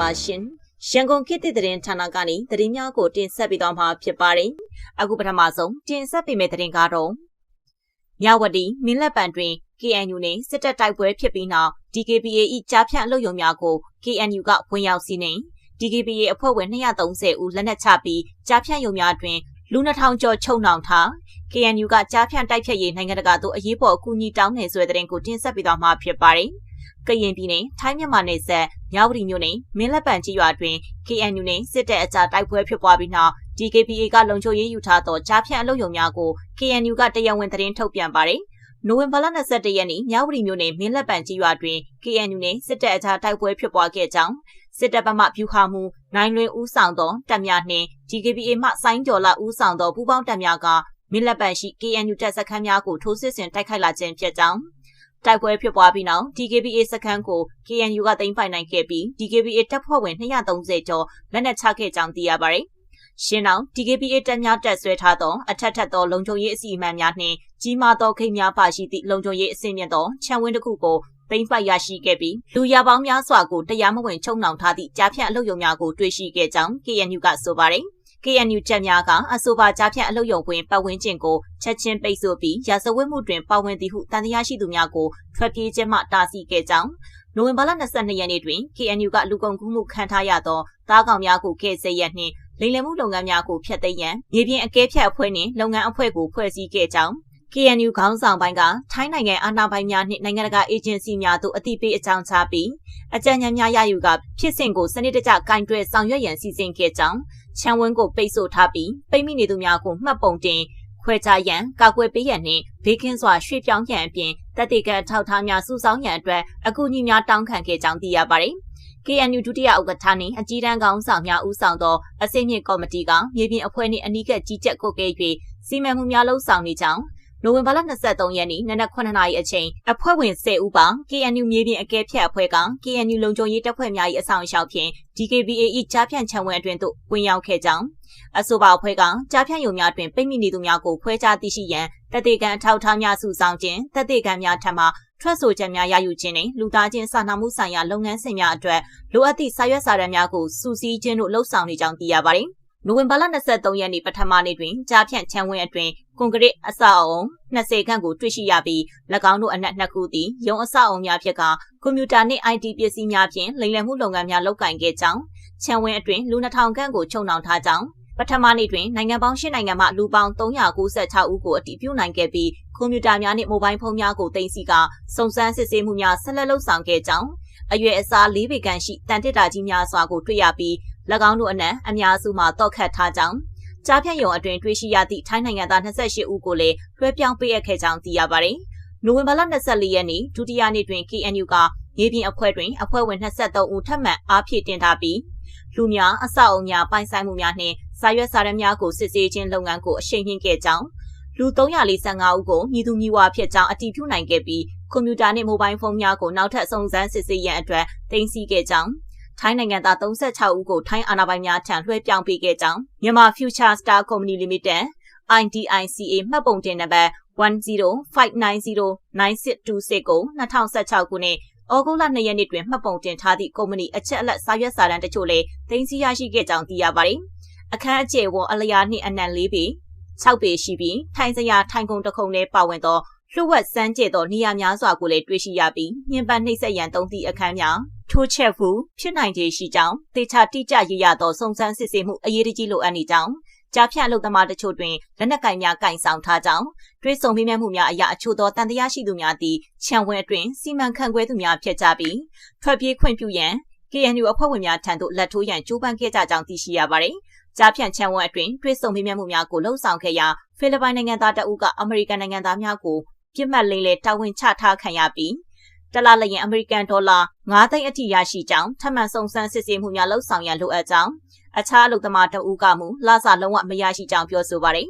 ပါရှင်။ရန်ကုန်ခေတ်သစ်သတင်းဌာနကနေသတင်းများကိုတင်ဆက်ပေးသွားမှာဖြစ်ပါတယ်။အခုပထမဆုံးတင်ဆက်ပေးမယ့်သတင်းကတော့မြဝတီမင်းလက်ပံတွင် KNU နဲ့စစ်တပ်တိုက်ပွဲဖြစ်ပြီးနောက် DKBA ၏ကြားဖြန့်အလုပ်ရုံများကို KNU ကဝင်ရောက်စီးနှင် DKBA အဖွဲ့ဝင်230ဦးလက်နက်ချပြီးကြားဖြန့်ရုံများတွင်လူ2000ကျော်ချုံနှောင်ထား KNU ကကြားဖြန့်တိုက်ဖြတ်ရေးနိုင်ငံတကာသို့အရေးပေါ်အကူအညီတောင်းနေဆိုတဲ့သတင်းကိုတင်ဆက်ပေးသွားမှာဖြစ်ပါတယ်။ ကရင်ပြည်နယ်ထိုင်းမြန်မာနယ်စပ်မြဝတီမြို့နယ်မင်းလက်ပံကြီးရွာတွင် KNU နဲ့စစ်တပ်အကြားတိုက်ပွဲဖြစ်ပွားပြီးနောက် DKBA ကလုံခြုံရေးယူထားသောကြားဖြန့်အလုပ်ရုံများကို KNU ကတရားဝင်သတင်းထုတ်ပြန်ပါတယ်။နိုဝင်ဘာလ22ရက်နေ့မြဝတီမြို့နယ်မင်းလက်ပံကြီးရွာတွင် KNU နဲ့စစ်တပ်အကြားတိုက်ပွဲဖြစ်ပွားခဲ့ကြောင်းစစ်တပ်ဗမာဖြူခါမှုနိုင်လွင်ဦးဆောင်သောတပ်များနှင့် DKBA မှစိုင်းကျော်လာဦးဆောင်သောပူးပေါင်းတပ်များကမင်းလက်ပံရှိ KNU တပ်စခန်းများကိုထိုးစစ်ဆင်တိုက်ခိုက်လာခြင်းဖြစ်ကြောင်း တိုက်ပွဲဖြစ်ပွားပြီးနောက် DKBA စခန်းကို KNU ကသိမ်းပိုက်နိုင်ခဲ့ပြီး DKBA တပ်ဖွဲ့ဝင်230ကျော်လက်နက်ချခဲ့ကြောင်းသိရပါတယ်။ရှင်းအောင် DKBA တပ်များတက်ဆွဲထားသောအထက်ထက်သောလုံခြုံရေးအစီအမံများနှင့်ကြီးမားသောခိတ်များပါရှိသည့်လုံခြုံရေးအဆင့်မြင့်သောခြံဝင်းတစ်ခုကိုသိမ်းပိုက်ရရှိခဲ့ပြီးလူရပေါင်းများစွာကိုတရားမဝင်ချုံနှောင်ထားသည့်ကြားဖြန့်အလုပ်ရုံများကိုတွေ့ရှိခဲ့ကြောင်း KNU ကဆိုပါတယ်။ KNU ချက်များကအဆိုပါကြားဖြန့်အလုပ်ရုံတွင်ပတ်ဝန်းကျင်ကိုချက်ချင်းပိတ်ဆို့ပြီးရာဇဝတ်မှုတွင်ပါဝင်သည်ဟုတန်တရားရှိသူများကိုထွက်ပြေးခြင်းမှတားဆီးခဲ့ကြောင်းနိုဝင်ဘာလ22ရက်နေ့တွင် KNU ကလူကုန်ကူးမှုခံထားရသောတားကောင်များကိုကဲ့စေရနှင့်လိမ်လည်မှုလုပ်ငန်းများကိုဖျက်သိမ်းရန်မြေပြင်အကဲဖြတ်အဖွဲ့နှင့်လုပ်ငန်းအဖွဲ့ကိုဖွဲ့စည်းခဲ့ကြောင်း KNU ခေါင်းဆောင်ပိုင်းကထိုင်းနိုင်ငံအာဏာပိုင်များနှင့်နိုင်ငံတကာအေဂျင်စီများသို့အသိပေးအကြောင်းချပြီးအကြံဉာဏ်များရယူကဖြစ်စဉ်ကိုစနစ်တကျကင်တွယ်ဆောင်ရွက်ရန်စီစဉ်ခဲ့ကြောင်း ချန်ဝင်းကိုပိတ်ဆို့ထားပြီးပိတ်မိနေသူများကိုမှတ်ပုံတင်ခွဲခြားရန်ကာကွယ်ပေးရန်နှင့်ဘေးကင်းစွာရွှေ့ပြောင်းရန်အပြင်တပ်တေကန်ထောက်ထားများစုဆောင်းရန်အတွက်အကူအညီများတောင်းခံခဲ့ကြောင်းသိရပါတယ်။ KNU ဒုတိယဥက္ကဋ္ဌနှင့်အကြီးတန်းကောင်းဆောင်များဦးဆောင်သောအစိမ့်မြင့်ကော်မတီကမြေပြင်အဖွဲ့နှင့်အနီးကပ်ကြီးကြပ်ကွပ်ကဲ၍စီမံမှုများလှုပ်ဆောင်နေကြောင်း နိုဝင်ဘာလ23ရက်နေ့နနက်9:00နာရီအချိန်အဖွဲ့ဝင်10ဦးပါ KNU မြေပြင်အကဲဖြတ်အဖွဲ့က KNU လုံခြုံရေးတပ်ဖွဲ့များ၏အဆောင်အရှောက်ဖြင့် DKBA ၏ကြားဖြန့်ချံဝဲအတွင်းသို့ဝင်ရောက်ခဲ့ကြောင်းအဆိုပါအဖွဲ့ကကြားဖြန့်ယုံများတွင်ပိတ်မိနေသူများကိုခွဲခြားသိရှိရန်တသေကန်အထောက်အထားများစုဆောင်ခြင်းတသေကန်များထံမှထွက်ဆိုချက်များရယူခြင်းနှင့်လူသားချင်းစာနာမှုဆိုင်ရာလုပ်ငန်းစဉ်များအတွက်လိုအပ်သည့်စာရွက်စာတမ်းများကိုစုစည်းခြင်းတို့လှုပ်ဆောင်နေကြောင်းသိရပါသည်။နိုဝင်ဘာလ23ရက်နေ့ပထမနေ့တွင်ကြားဖြန့်ချမ်းဝင်းအတွင် ကွန်ကရစ်အဆောက်အုံ20ခန့်ကိုတွေ့ရှိရပြီး၎င်းတို့အနက်နှစ်ခုသည်ရုံအဆောက်အုံများဖြစ်ကကွန်ပျူတာနှင့် IT ပစ္စည်းများဖြင့်လိမ်လည်မှုလုပ်ငန်းများလုပ်ကိုင်ခဲ့ကြောင်းချမ်းဝင်းအတွင်လူ2000ခန့်ကိုချုပ်နှောင်ထားကြောင်းပထမနေ့တွင်နိုင်ငံပေါင်း၈နိုင်ငံမှလူပေါင်း396ဦးကိုအတည်ပြုနိုင်ခဲ့ပြီးကွန်ပျူတာများနှင့်မိုဘိုင်းဖုန်းများကိုတင်စီကစုံစမ်းစစ်ဆေးမှုများဆက်လက်လုပ်ဆောင်ခဲ့ကြောင်းအရွယ်အစား၄ပေခန့်ရှိတန်တစ်တာကြီးများစွာကိုတွေ့ရပြီး၎င်းတို့အနက်အများစုမှာတော့ခတ်ထားကြောင်း ကြားဖြတ်ရုံအတွင်တွေ့ရှိရသည့်ထိုင်းနိုင်ငံသား28ဦးကိုလည်းလွှဲပြောင်းပေးအပ်ခဲ့ကြောင်းသိရပါတယ်။နိုဝင်ဘာလ24ရက်နေ့ဒုတိယနေ့တွင် KNU ကမြေပြင်အဖွဲ့တွင်အဖွဲ့ဝင်23ဦးထပ်မံအားဖြည့်တင်ထားပြီးလူများအဆောက်အုံများပိုင်ဆိုင်မှုများနှင့်စာရွက်စာတမ်းများကိုစစ်ဆေးခြင်းလုပ်ငန်းကိုအရှိန်မြင့်ခဲ့ကြောင်းလူ345ဦးကိုမြည်သူမြည်ဝါဖြစ်ကြောင်းအတည်ပြုနိုင်ခဲ့ပြီးကွန်ပျူတာနှင့်မိုဘိုင်းဖုန်းများကိုနောက်ထပ်စုံစမ်းစစ်ဆေးရန်အတွက်တင်စီခဲ့ကြောင်း ထိုင်းနိုင်ငံသား36ဦးကိုထိုင်းအာဏာပိုင်များထံလွှဲပြောင်းပေးခဲ့ကြောင်းမြန်မာ Future Star Company Limited IDICA မှတ်ပုံတင်နံပါတ်10590962ကို2016ခုနှစ်ဩဂုတ်လ2ရက်နေ့တွင်မှတ်ပုံတင်ထားသည့်ကုမ္ပဏီအချက်အလက်စာရွက်စာတမ်းတချို့လည်းသိမ်းဆည်းရရှိခဲ့ကြောင်းသိရပါတယ်။အခန်းအကျယ်ဝအလျားနှင့်အနံ၄ပေ6ပေရှိပြီးထိုင်စရာထိုင်ကုန်တစ်ခုံနဲ့ပါဝင်သောလှုပ်ဝက်စမ်းကျဲသောနေရာများစွာကိုလည်းတွေ့ရှိရပြီးညှဉ်းပန်းနှိပ်စက်ရန်သုံးသည့်အခန်းများ ထိုးချက်မှုဖြစ်နိုင်ခြေရှိကြောင်းတေချာတိကျရရသောစုံစမ်းစစ်ဆေးမှုအရေးတကြီးလိုအပ်နေကြောင်းကြားဖြတ်အလုပ်သမားတချို့တွင်လက်နက်ကင်များကင်ဆောင်ထားကြောင်းတွေးဆုံမိမဲ့မှုများအရာအချို့သောတန်တရားရှိသူများသည်ခြံဝဲအတွင်စီမံခန့်ခွဲသူများဖြစ်ကြပြီးထွက်ပြေးခွင့်ပြုရန် KNU အဖွဲ့ဝင်များထံသို့လက်ထိုးရန်ကြိုးပမ်းခဲ့ကြကြောင်းသိရှိရပါသည်။ကြားဖြန့်ချံဝဲအတွင်တွေးဆုံမိမဲ့မှုများကိုလှုံ့ဆော်ခဲ့ရာဖိလစ်ပိုင်နိုင်ငံသားတအုပ်ကအမေရိကန်နိုင်ငံသားများကိုပြစ်မှတ်လိမ့်လေတာဝန်ချထားခံရပြီး တလလျင်အမေရိကန်ဒေါ်လာ9သိန်းအထိရရှိကြောင်းထပ်မံစုံစမ်းစစ်ဆေးမှုများလှုပ်ဆောင်ရန်လိုအပ်ကြောင်းအခြားအလုပ်သမားတအုပ်ကမူလာစာလုံးဝမရရှိကြောင်းပြောဆိုပါတယ်